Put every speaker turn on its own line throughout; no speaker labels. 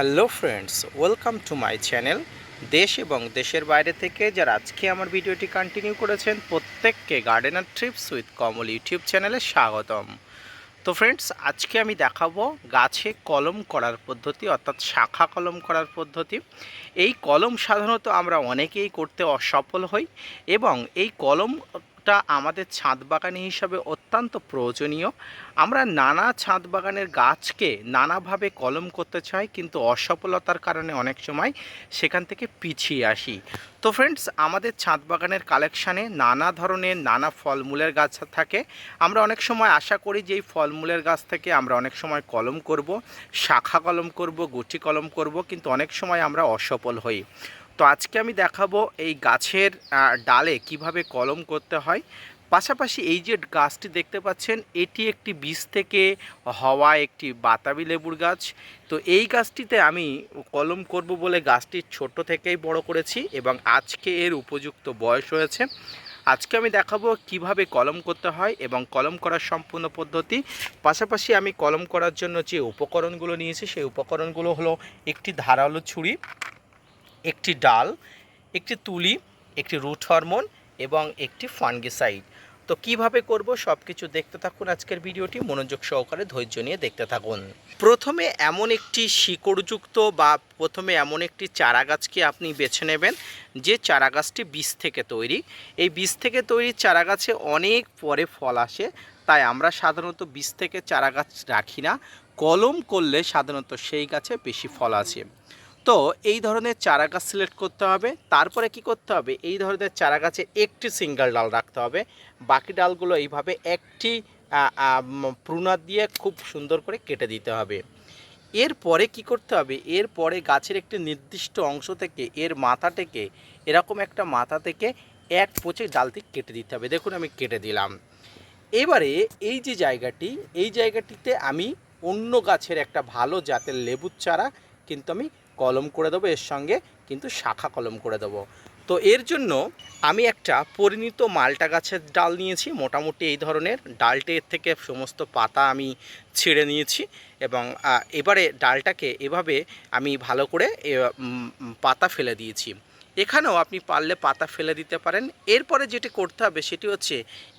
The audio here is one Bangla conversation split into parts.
Hello friends, welcome to my channel দেশ এবং দেশের বাইরে থেকে যারা আজকে আমার ভিডিওটি কন্টিনিউ করেছেন, প্রত্যেককে gardener trips with Kamal YouTube চ্যানেলে স্বাগতম। তো ফ্রেন্ডস, আজকে আমি দেখাবো গাছে কলম করার পদ্ধতি, অর্থাৎ শাখা কলম করার পদ্ধতি। এই কলম সাধারণত আমরা অনেকেই করতে অসফল হই এবং এই কলমটা আমাদের ছাদ বাগানি হিসাবে অত্যন্ত প্রয়োজনীয়। আমরা নানা ছাদ বাগানের গাছকে নানাভাবে কলম করতে চাই, কিন্তু অসফলতার কারণে অনেক সময় সেখান থেকে পিছিয়ে আসি। তো ফ্রেন্ডস আমাদের ছাদ বাগানের কালেকশানে নানা ধরনের নানা ফলমূলের গাছ থাকে। আমরা অনেক সময় আশা করি যে এই ফলমূলের গাছ থেকে আমরা অনেক সময় কলম করব, শাখা কলম করব, গুটি কলম করব, কিন্তু অনেক সময় আমরা অসফল হই। তো আজকে আমি দেখাবো এই গাছের ডালে কীভাবে কলম করতে হয়। পাশাপাশি এই যে গাছটি দেখতে পাচ্ছেন, এটি একটি বীজ থেকে হওয়া একটি বাতাবি লেবুর গাছ। তো এই গাছটিতে আমি কলম করব বলে গাছটি ছোট থেকেই বড় করেছি এবং আজকে এর উপযুক্ত বয়স হয়েছে। আজকে আমি দেখাবো কীভাবে কলম করতে হয় এবং কলম করার সম্পূর্ণ পদ্ধতি। পাশাপাশি আমি কলম করার জন্য যে উপকরণগুলো নিয়েছি, সেই উপকরণগুলো হলো একটি ধারালো ছুরি। একটি ডাল, একটি তুলি, একটি রুট হরমোন এবং একটি ফাঙ্গিসাইড। তো কীভাবে করব সব কিছু দেখতে থাকুন আজকের ভিডিওটি, মনোযোগ সহকারে ধৈর্য নিয়ে দেখতে থাকুন। প্রথমে এমন একটি শিকড়যুক্ত বা প্রথমে এমন একটি চারা গাছকে আপনি বেছে নেবেন, যে চারা গাছটি বীজ থেকে তৈরি। এই বীজ থেকে তৈরি চারা গাছে অনেক পরে ফল আসে, তাই আমরা সাধারণত বীজ থেকে চারা গাছ রাখি না। কলম করলে সাধারণত সেই গাছে বেশি ফল আছে তো এই ধরনের চারা গাছ সিলেক্ট করতে হবে। তারপরে কি করতে হবে? এই ধরনের চারা গাছে একটি সিঙ্গেল ডাল রাখতে হবে। বাকি ডালগুলো এইভাবে একটি প্রুনার দিয়ে খুব সুন্দর করে কেটে দিতে হবে। এরপরে কি করতে হবে? এরপরে গাছের একটি নির্দিষ্ট অংশ থেকে, এর মাথা থেকে, এরকম একটা মাথা থেকে এক পচে ডালটি কেটে দিতে হবে। দেখুন আমি কেটে দিলাম। এবারে এই যে জায়গাটি, এই জায়গাটিতে আমি অন্য গাছের একটা ভালো জাতের লেবুর চারা কিন্তু আমি কলম করে দেবো, এর সঙ্গে কিন্তু শাখা কলম করে দেবো। তো এর জন্য আমি একটা পরিণত মালটা গাছের ডাল নিয়েছি, মোটামুটি এই ধরনের। ডালটি এর থেকে সমস্ত পাতা আমি ছিঁড়ে নিয়েছি এবং এবারে ডালটাকে এভাবে আমি ভালো করে পাতা ফেলে দিয়েছি। এখানেও আপনি পারলে পাতা ফেলে দিতে পারেন। এরপরে যেটি করতে হবে সেটি হচ্ছে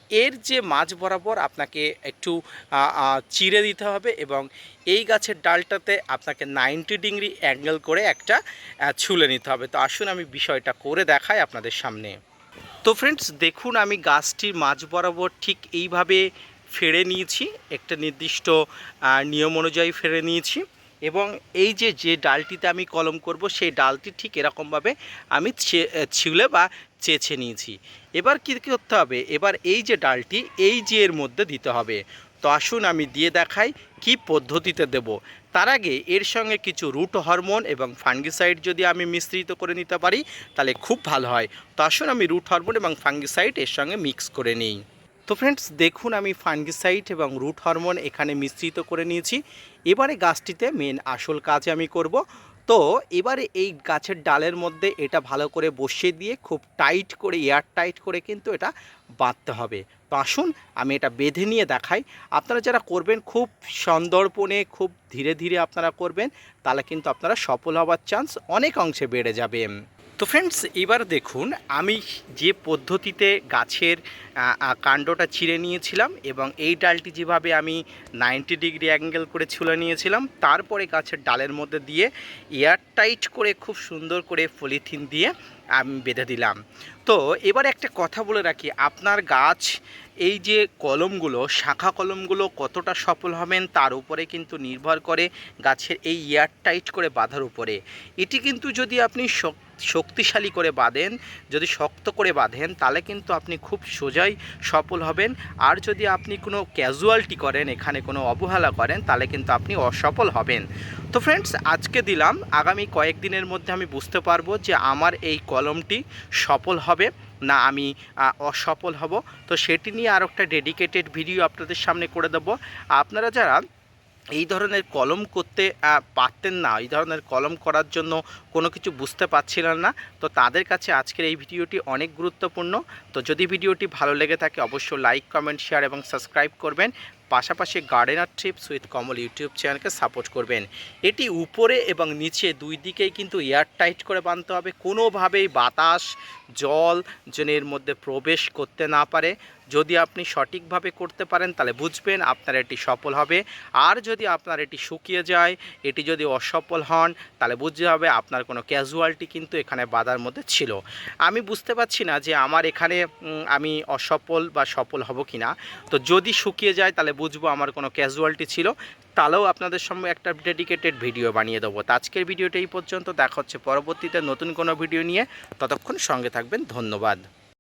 এর যে মাঝ বরাবর আপনাকে একটু চিড়ে দিতে হবে এবং এই গাছের ডালটাতে আপনাকে নাইনটি ডিগ্রি অ্যাঙ্গেল করে একটা ছুলে নিতে হবে। তো আসুন আমি বিষয়টা করে দেখাই আপনাদের সামনে। তো ফ্রেন্ডস দেখুন আমি গাছটির মাঝ বরাবর ঠিক এইভাবে ফেড়ে নিয়েছি। একটা নির্দিষ্ট নিয়ম অনুযায়ী ফেড়ে নিয়েছি এবং এই যে যে ডালটিতে আমি কলম করব, সেই ডালটি ঠিক এরকমভাবে আমি ছে- ছিঁড়ে বা চেছে নিয়েছি। এবার কী করতে হবে? এবার এই যে ডালটি, এই যে এর মধ্যে দিতে হবে। তো আসুন আমি দিয়ে দেখাই কি পদ্ধতিতে দেব। তার আগে এর সঙ্গে কিছু রুট হরমোন এবং ফাঙ্গিসাইড যদি আমি মিশ্রিত করে নিতে পারি, তাহলে খুব ভালো হয়। তো আসুন আমি রুট হরমোন এবং ফাঙ্গিসাইড এর সঙ্গে মিক্স করে নিই। তো ফ্রেন্ডস, দেখুন আমি ফাঙ্গিসাইড এবং রুট হরমোন এখানে মিশ্রিত করে নিয়েছি। এবারে গাছটিতে মেন আসল কাজ আমি করব। তো এবারে এই গাছের ডালের মধ্যে এটা ভালো করে বসিয়ে দিয়ে খুব টাইট করে, এয়ার টাইট করে কিন্তু এটা বাঁধতে হবে। তো আসুন আমি এটা বেঁধে নিয়ে দেখাই। আপনারা যারা করবেন খুব সন্দর্পণে, খুব ধীরে ধীরে আপনারা করবেন, তাহলে কিন্তু আপনারা সফল হওয়ার চান্স অনেক অংশে বেড়ে যাবে। তো ফ্রেন্ডস এবার দেখুন, আমি যে পদ্ধতিতে গাছের কাণ্ডটা ছিঁড়ে নিয়েছিলাম এবং এই ডালটি যেভাবে আমি নাইনটি ডিগ্রি অ্যাঙ্গেল করে ছুলে নিয়েছিলাম, তারপরে গাছের ডালের মধ্যে দিয়ে এয়ার টাইট করে খুব সুন্দর করে পলিথিন দিয়ে আমি বেঁধে দিলাম। তো এবার একটা কথা বলে রাখি, আপনার গাছ, এই যে কলমগুলো, শাখা কলমগুলো কতটা সফল হবেন তার উপরে কিন্তু নির্ভর করে গাছের এই এয়ার টাইট করে বাঁধার উপরে। এটি কিন্তু যদি আপনি শক- শক্তিশালী করে বাঁধেন, যদি শক্ত করে বাঁধেন, তাহলে কিন্তু আপনি খুব সোজাই সফল হবেন। আর যদি আপনি কোনো ক্যাজুয়ালিটি করেন, এখানে কোনো অবহেলা করেন, তাহলে কিন্তু আপনি অসফল হবেন। তো ফ্রেন্ডস আজকে দিলাম। আগামী কয়েকদিনের মধ্যে আমি বুঝতে পারব যে আমার এই কলমটি সফল হবে না, আমি অসফল হব। তো সেটি নিয়ে আর একটা ডেডিকেটেড ভিডিও আপনাদের সামনে করে দেবো। আপনারা যারা এই ধরনের কলম করতে পারতেন না, এই ধরনের কলম করার জন্য কোনো কিছু বুঝতে পারছিলেন না, তো তাদের কাছে আজকের এই ভিডিওটি অনেক গুরুত্বপূর্ণ। তো যদি ভিডিওটি ভালো লেগে থাকে, অবশ্যই লাইক কমেন্ট শেয়ার এবং সাবস্ক্রাইব করবেন। পাশাপাশি gardener trips with Kamal YouTube চ্যানেলকে সাপোর্ট করবেন। এটি উপরে এবং নিচে দুই দিকেই কিন্তু এয়ার টাইট করে বাঁধতে হবে। কোনোভাবেই বাতাস জল যেন এর মধ্যে প্রবেশ করতে না পারে। যদি আপনি সঠিকভাবে করতে পারেন, তাহলে বুঝবেন আপনার এটি সফল হবে। আর যদি আপনার এটি শুকিয়ে যায়, এটি যদি অসফল হন, তাহলে বুঝতে হবে আপনার কোনো ক্যাজুয়ালটি কিন্তু এখানে বাধার মধ্যে ছিল। আমি বুঝতে পারছি না যে আমার এখানে আমি অসফল বা সফল হব কি না তো যদি শুকিয়ে যায়, তাহলে বুঝব আমার কোনো ক্যাজুয়ালটি ছিল। তাহলেও আপনাদের সঙ্গে একটা ডেডিকেটেড ভিডিও বানিয়ে দেবো। তো আজকের ভিডিওটা এই পর্যন্ত। দেখা হচ্ছে পরবর্তীতে নতুন কোনো ভিডিও নিয়ে। ততক্ষণ সঙ্গে থাকবেন। ধন্যবাদ।